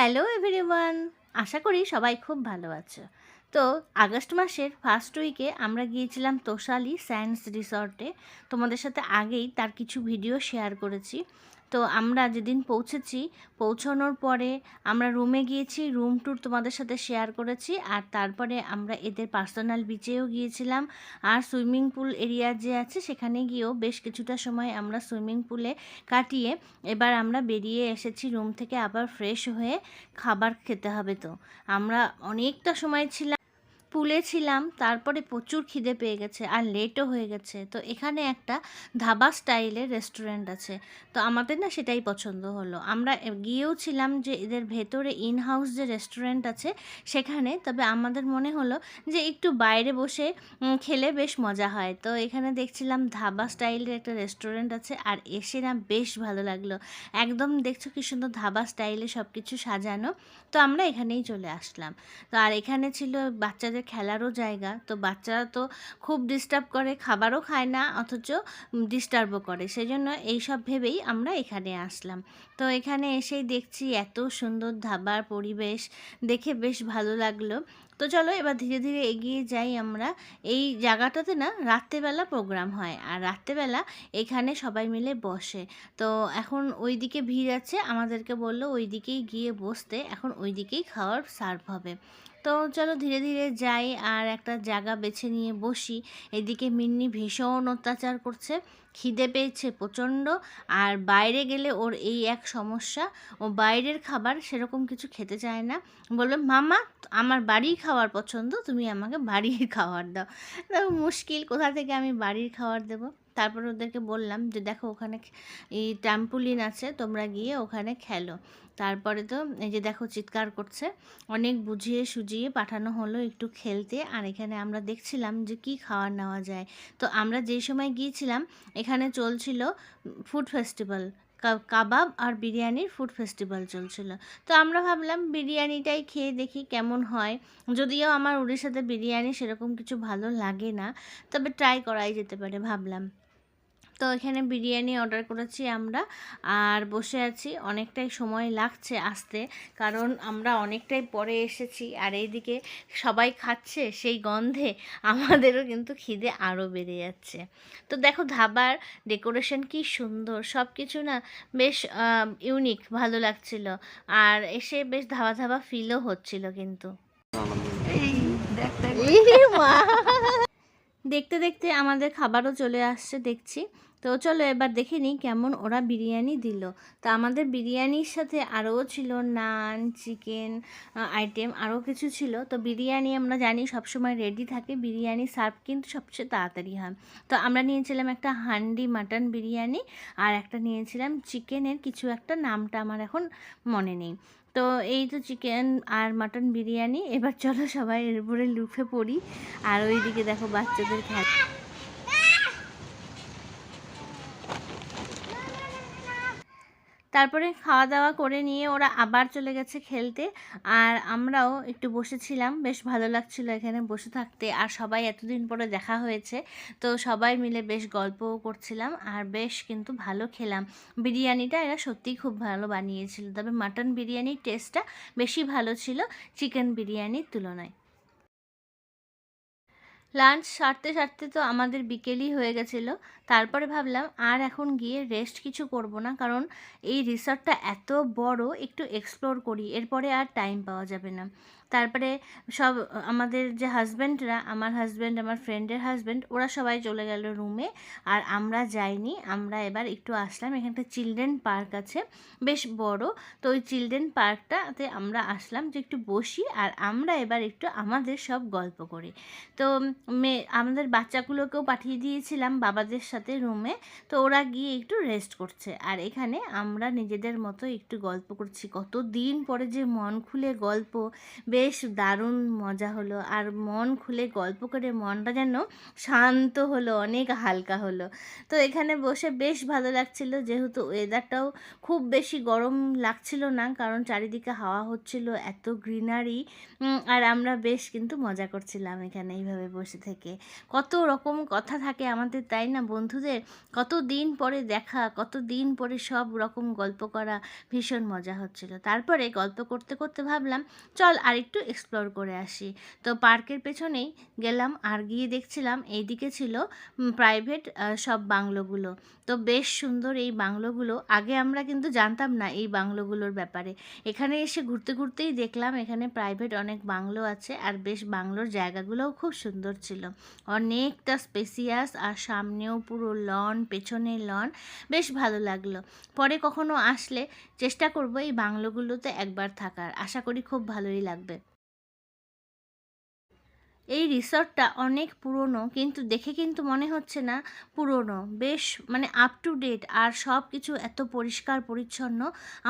Hello everyone, আশা করি সবাই খুব ভালো আছে। তো আগস্ট মাসের ফার্স্ট উইকে আমরা গিয়েছিলাম তোষালি সায়েন্স রিসর্টে তোমাদের সাথে আগেই তার কিছু ভিডিও শেয়ার করেছি। তো আমরা যেদিন পৌঁছেছি, পৌঁছানোর পরে আমরা রুমে গিয়েছি রুম ট্যুর তোমাদের সাথে শেয়ার করেছি আর তারপরে আমরা এদের পার্সোনাল বিচেও গিয়েছিলাম আর সুইমিং পুল এরিয়া যে আছে সেখানে গিয়েও বেশ কিছুটা সময় আমরা সুইমিং পুলে কাটিয়ে এবার আমরা বেরিয়ে এসেছি রুম থেকে আবার ফ্রেশ হয়ে খাবার খেতে হবে তো। আমরা অনেকটা সময় ছিলাম পুলে ছিলাম তারপরে প্রচুর খিদে পেয়ে গেছে আর লেটও হয়ে গেছে। তো এখানে একটা ধাবা স্টাইলের রেস্টুরেন্ট আছে। তো আমাদের না সেটাই পছন্দ হলো। আমরা গিয়েও ছিলাম যে এদের ভেতরে ইন হাউস যে রেস্টুরেন্ট আছে সেখানে, তবে আমাদের মনে হলো যে একটু বাইরে বসে খেলে বেশ মজা হয়। তো এখানে দেখছিলাম ধাবা স্টাইলের একটা রেস্টুরেন্ট আছে আর এসে না বেশ ভালো লাগল। একদম দেখছ কি সুন্দর ধাবা স্টাইলে সব কিছু সাজানো। তো আমরা এখানেই চলে আসলাম। তো আর এখানে ছিল বাচ্চাদের খেলারও জায়গা, তো বাচ্চারা তো খুব ডিস্টার্ব করে, খাবারও খায় না, অথচ ডিস্টার্বও করে। সেই জন্য এইসব ভেবেই আমরা এখানে আসলাম। তো এখানে এসেই দেখছি এত সুন্দর ধাবার পরিবেশ, দেখে বেশ ভালো লাগল। তো চলো এবার ধীরে ধীরে এগিয়ে যাই আমরা। এই জায়গাটাতে না রাত্রেবেলা প্রোগ্রাম হয়, আর রাত্রেবেলা এখানে সবাই মিলে বসে। তো এখন ওই দিকে ভিড় আছে, আমাদেরকে বলল ওই দিকেই গিয়ে বসতে, এখন ওই দিকেই খাওয়ার সার্ভ হবে। তো চলো ধীরে ধীরে যাই আর একটা জায়গা বেছে নিয়ে বসি। এদিকে মিন্নি ভীষণ অত্যাচার করছে, খিদে পেয়েছে প্রচণ্ড আর বাইরে গেলে ওর এই এক সমস্যা। ও বাইরের খাবার সেরকম কিছু খেতে চায় না। বলবে মামা, আমার বাড়ির খাবার পছন্দ, তুমি আমাকে বাড়ির খাবার দাও। মুশকিল, কোথা থেকে আমি বাড়ির খাবার দেবো? তারপর ওদেরকে বললাম যে, দেখো ওখানে এই ট্যাম্পুলিন আছে, তোমরা গিয়ে ওখানে খেলো। তারপরে তো এই যে দেখো চিৎকার করছে, অনেক বুঝিয়ে সুজিয়ে পাঠানো হলো একটু খেলতে। আর এখানে আমরা দেখছিলাম যে, কি খাওয়ার নেওয়া যায়। তো আমরা যেই সময় গিয়েছিলাম, এখানে চলছিল ফুড ফেস্টিভ্যাল। কাবাব আর বিরিয়ানির ফুড ফেস্টিভ্যাল চলছিল। তো আমরা ভাবলাম বিরিয়ানিটাই খেয়ে দেখি কেমন হয়। যদিও আমার উড়িষ্যাতে বিরিয়ানি সেরকম কিছু ভালো লাগে না, তবে ট্রাই করাই যেতে পারে ভাবলাম। তো এখানে বিরিয়ানি অর্ডার করেছি আমরা। আর বসে আছি অনেকটাই সময় লাগছে আসতে কারণ আমরা অনেকটাই পরে এসেছি। আর এইদিকে সবাই খাচ্ছে সেই গন্ধে আমাদেরও কিন্তু খিদে আরও বেড়ে যাচ্ছে। তো দেখো ধাবার ডেকোরেশন কি সুন্দর সব কিছু না বেশ ইউনিক ভালো লাগছিল। আর এসে বেশ ধাবা ধাবা ফিলও হচ্ছিল কিন্তু। দেখতে দেখতে আমাদের খাবারও চলে আসছে দেখছি। তো চলো এবার দেখে নিই কেমন ওরা বিরিয়ানি দিল। তো আমাদের বিরিয়ানির সাথে আরও ছিল নান, চিকেন আইটেম আরও কিছু ছিল। তো বিরিয়ানি আমরা জানি সবসময় রেডি থাকে। বিরিয়ানি সার্ভ কিন্তু সবচেয়ে তাড়াতাড়ি হয়। তো আমরা নিয়েছিলাম একটা হান্ডি মাটন বিরিয়ানি আর একটা নিয়েছিলাম চিকেনের কিছু একটা। নামটা আমার এখন মনে নেই। তো এই তো চিকেন আর মাটন বিরিয়ানি। এবার চলো সবাই এর উপরে লুফে পড়ি। আর ওইদিকে দেখো বাচ্চাদের খেলা। তারপরে খাওয়া দাওয়া করে নিয়ে ওরা আবার চলে গেছে খেলতে। আর আমরাও একটু বসেছিলাম। বেশ ভালো লাগছিল এখানে বসে থাকতে। আর সবাই এতদিন পরে দেখা হয়েছে। তো সবাই মিলে বেশ গল্পও করছিলাম। আর বেশ কিন্তু ভালো খেলাম। বিরিয়ানিটা এরা সত্যিই খুব ভালো বানিয়েছিল। তবে মাটন বিরিয়ানির টেস্টটা বেশি ভালো ছিল। চিকেন বিরিয়ানির তুলনায়। লাঞ্চ সারতে সারতে তো আমাদের বিকেলই হয়ে গেছিল। তারপরে ভাবলাম আর এখন গিয়ে রেস্ট কিছু করব না, কারণ এই রিসর্টটা এত বড়, একটু এক্সপ্লোর করি। এরপরে আর টাইম পাওয়া যাবে না। তারপরে সব, আমাদের যে হাজব্যান্ডরা আমার হাজব্যান্ড আমার ফ্রেন্ডের হাজব্যান্ড ওরা সবাই চলে গেল রুমে আর আমরা যাইনি, আমরা এবার একটু আসলাম। এখানে একটা চিলড্রেন পার্ক আছে, বেশ বড়। তো ওই চিলড্রেন পার্কটাতে আমরা আসলাম যে একটু বসি, আর আমরা এবার একটু আমাদের সব গল্প করি। তো মেয়ে আমাদের বাচ্চাগুলোকেও পাঠিয়ে দিয়েছিলাম বাবাদের সাথে রুমে তো ওরা গিয়ে একটু রেস্ট করছে। আর এখানে আমরা নিজেদের মতো একটু গল্প করছি। কত দিন পরে যে মন খুলে গল্প বেশ দারুণ মজা হলো। আর মন খুলে গল্প করে মনটা যেন শান্ত হলো, অনেক হালকা হলো। তো এখানে বসে বেশ ভালো লাগছিল, যেহেতু ওয়েদারটাও খুব বেশি গরম লাগছিল না, কারণ চারিদিকে হাওয়া হচ্ছিল, এত গ্রিনারি আর আমরা বেশ কিন্তু মজা করছিলাম এখানে এইভাবে বসে থেকে। কত রকম কথা থাকে আমাদের, তাই না বন্ধুদের? কত দিন পরে দেখা, কত দিন পরে সব রকম গল্প করা ভীষণ মজা হচ্ছিল। তারপরে গল্প করতে করতে ভাবলাম, চল আর একটু এক্সপ্লোর করে আসি। তো পার্কের পেছনেই গেলাম আর গিয়ে দেখছিলাম এইদিকে ছিল প্রাইভেট সব বাংলোগুলো। তো বেশ সুন্দর এই বাংলোগুলো। আগে আমরা কিন্তু জানতাম না এই বাংলোগুলোর ব্যাপারে। এখানে এসে ঘুরতে ঘুরতেই দেখলাম এখানে প্রাইভেট অনেক বাংলো আছে আর বেশ বাংলোর জায়গাগুলোও খুব সুন্দর ছিল। অনেকটা স্পেসিয়াস আর সামনেও পুরো লন পেছনে লন বেশ ভালো লাগল। পরে কখনো আসলে চেষ্টা করব এই বাংলোগুলোতে একবার থাকার। আশা করি খুব ভালোই লাগবে। এই রিসর্টটা অনেক পুরনো, কিন্তু দেখে কিন্তু মনে হচ্ছে না পুরনো। বেশ মানে আপ টু ডেট আর সব কিছু এত পরিষ্কার, পরিচ্ছন্ন,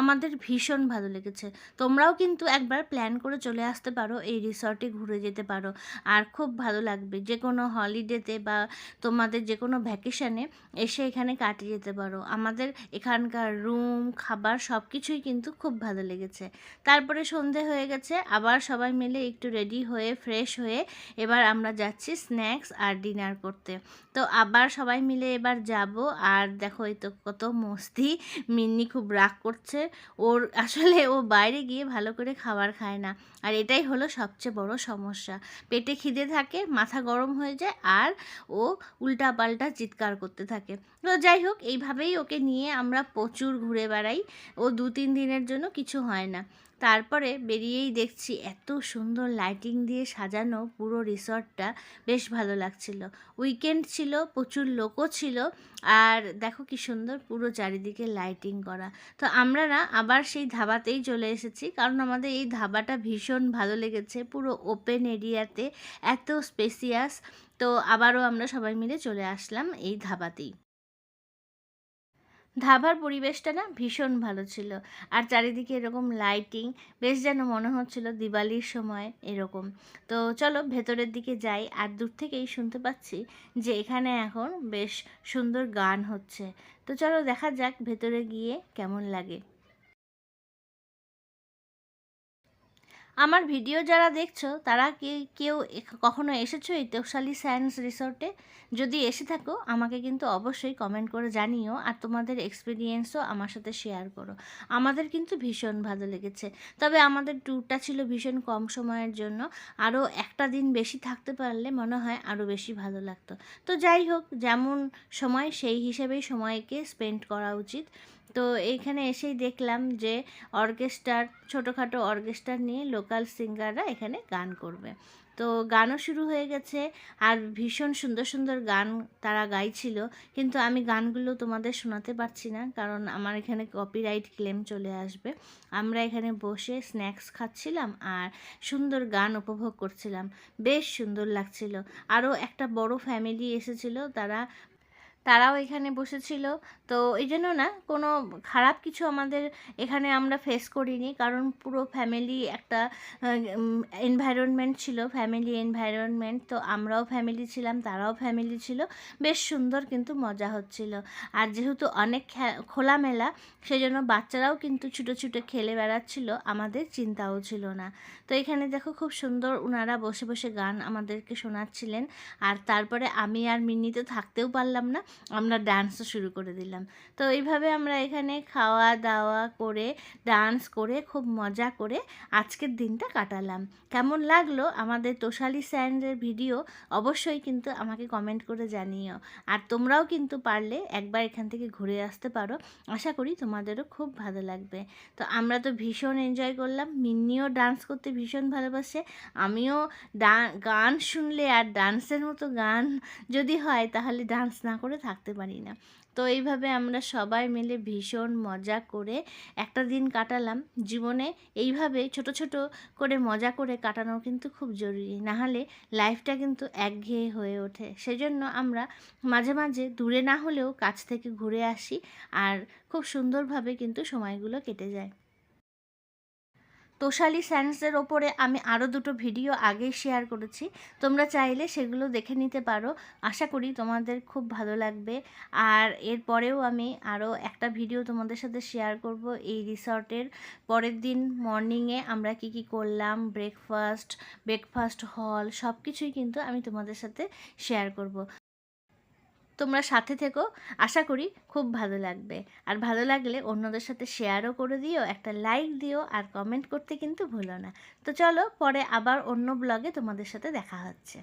আমাদের ভীষণ ভালো লেগেছে। তোমরাও কিন্তু একবার প্ল্যান করে চলে আসতে পারো, এই রিসর্টে ঘুরে যেতে পারো। আর খুব ভালো লাগবে যে কোনো হলিডেতে বা তোমাদের যে কোনো ভ্যাকেশানে এসে এখানে কাটিয়ে যেতে পারো। আমাদের এখানকার রুম খাবার সব কিছুই কিন্তু খুব ভালো লেগেছে। তারপরে সন্ধে হয়ে গেছে, আবার সবাই মিলে একটু রেডি হয়ে ফ্রেশ হয়ে এবার আমরা যাচ্ছি স্ন্যাক্স আর ডিনার করতে। তো আবার সবাই মিলে এবার যাব। আর দেখো, এই তো কত মস্তি। মিন্নি খুব রাগ করছে। ওর আসলে ও বাইরে গিয়ে ভালো করে খাবার খায় না। আর এটাই হলো সবচেয়ে বড় সমস্যা। পেটে খিদে থাকে, মাথা গরম হয়ে যায়, আর ও উল্টা পাল্টা চিৎকার করতে থাকে। তো যাই হোক, এইভাবেই ওকে নিয়ে আমরা প্রচুর ঘুরে বেড়াই। ও দু তিন দিনের জন্য কিছু হয় না। তারপরে বেরিয়েই দেখছি এত সুন্দর লাইটিং দিয়ে সাজানো পুরো রিসর্টটা, বেশ ভালো লাগছিল। উইকেন্ড ছিল, প্রচুর লোকও ছিল, আর দেখো কি সুন্দর পুরো চারিদিকে লাইটিং করা। তো আমরা না আবার সেই ধাবাতেই চলে এসেছি, কারণ আমাদের এই ধাবাটা ভীষণ ভালো লেগেছে, পুরো ওপেন এরিয়াতে এত স্পেসিয়াস তো আবারও আমরা সবাই মিলে চলে আসলাম এই ধাবাতেই। ধাবার পরিবেশটা না ভীষণ ভালো ছিল। আর চারিদিকে এরকম লাইটিং বেশ যেন মনে হচ্ছিল দিওয়ালির সময় এরকম। তো চলো ভেতরের দিকে যাই, আর দূর থেকেই শুনতে পাচ্ছি যে এখানে এখন বেশ সুন্দর গান হচ্ছে। তো চলো দেখা যাক ভেতরে গিয়ে কেমন লাগে। আমার ভিডিও যারা দেখছ, তারা কি, কেউ কখনো এসেছ এই তোষালি সায়েন্স রিসর্টে? যদি এসে থাকো, আমাকে কিন্তু অবশ্যই কমেন্ট করে জানিও আর তোমাদের এক্সপিরিয়েন্সও আমার সাথে শেয়ার করো। আমাদের কিন্তু ভীষণ ভালো লেগেছে। তবে আমাদের ট্যুরটা ছিল ভীষণ কম সময়ের জন্য। আরও একটা দিন বেশি থাকতে পারলে মনে হয় আরও বেশি ভালো লাগতো। তো যাই হোক, যেমন সময়, সেই হিসেবেই সময়কে স্পেন্ড করা উচিত। তো এইখানে এসেই দেখলাম যে অর্কেস্ট্রার, ছোটোখাটো অর্কেস্ট্রা নিয়ে লোকাল সিঙ্গাররা এখানে গান করবে। তো গানও শুরু হয়ে গেছে আর ভীষণ সুন্দর সুন্দর গান তারা গাইছিল। কিন্তু আমি গানগুলো তোমাদের শোনাতে পারছি না কারণ আমার এখানে কপিরাইট ক্লেম চলে আসবে। আমরা এখানে বসে স্ন্যাক্স খাচ্ছিলাম আর সুন্দর গান উপভোগ করছিলাম। বেশ সুন্দর লাগছিল। আরও একটা বড় ফ্যামিলি এসেছিল, তারা তারাও এখানে বসেছিল। তো এই জন্য না, কোনো খারাপ কিছু আমাদের এখানে আমরা ফেস করিনি। কারণ পুরো ফ্যামিলি একটা এনভায়রনমেন্ট ছিল ফ্যামিলি এনভায়রনমেন্ট তো আমরাও ফ্যামিলি ছিলাম, তারাও ফ্যামিলি ছিল। বেশ সুন্দর কিন্তু মজা হচ্ছিল। আর যেহেতু অনেক খোলামেলা সেই জন্য বাচ্চারাও কিন্তু ছুটো ছুটো খেলে বেড়াচ্ছিল, আমাদের চিন্তাও ছিল না। তো এখানে দেখো খুব সুন্দর ওনারা বসে বসে গান আমাদেরকে শোনাচ্ছিলেন। আর তারপরে আমি আর মিন্নি তো থাকতেও পারলাম না। আমরা ডান্সও শুরু করে দিলাম। তো এইভাবে আমরা এখানে খাওয়া দাওয়া করে ডান্স করে, খুব মজা করে আজকের দিনটা কাটালাম। কেমন লাগল আমাদের তোষালি স্যান্ডের ভিডিও অবশ্যই কিন্তু আমাকে কমেন্ট করে জানিও। আর তোমরাও কিন্তু পারলে একবার এখান থেকে ঘুরে আসতে পারো। আশা করি তোমাদেরও খুব ভালো লাগবে। তো আমরা তো ভীষণ এনজয় করলাম। মিন্নিও ডান্স করতে ভীষণ ভালোবাসে। আমিও গান শুনলে আর ডান্সের মতো গান যদি হয় তাহলে ডান্স না করে থাকতে পারি না। তো এইভাবে আমরা সবাই মিলে ভীষণ মজা করে একটা দিন কাটালাম। জীবনে এইভাবে ছোট ছোট করে মজা করে কাটানো কিন্তু খুব জরুরি। নাহলে লাইফটা কিন্তু একঘেয়ে হয়ে ওঠে। সেজন্য আমরা মাঝে মাঝে দূরে না হলেও কাছ থেকে ঘুরে আসি। আর খুব সুন্দরভাবে কিন্তু সময়গুলো কেটে যায়। তোষালি স্যান্ডসের ওপরে আমি আরও দুটো ভিডিও আগেই শেয়ার করেছি। তোমরা চাইলে সেগুলো দেখে নিতে পারো। আশা করি তোমাদের খুব ভালো লাগবে। আর এরপরেও আমি আরও একটা ভিডিও তোমাদের সাথে শেয়ার করব এই রিসর্টের। পরের দিন মর্নিংয়ে আমরা কি কি করলাম ব্রেকফাস্ট ব্রেকফাস্ট হল সব কিছুই কিন্তু আমি তোমাদের সাথে শেয়ার করব। তোমরা সাথে থেকো। আশা করি খুব ভালো লাগবে। আর ভালো লাগলে অন্যদের সাথে শেয়ারও করে দিও, একটা লাইক দিও, আর কমেন্ট করতে কিন্তু ভুলো না। তো চলো পরে আবার অন্য ব্লগে তোমাদের সাথে দেখা হচ্ছে।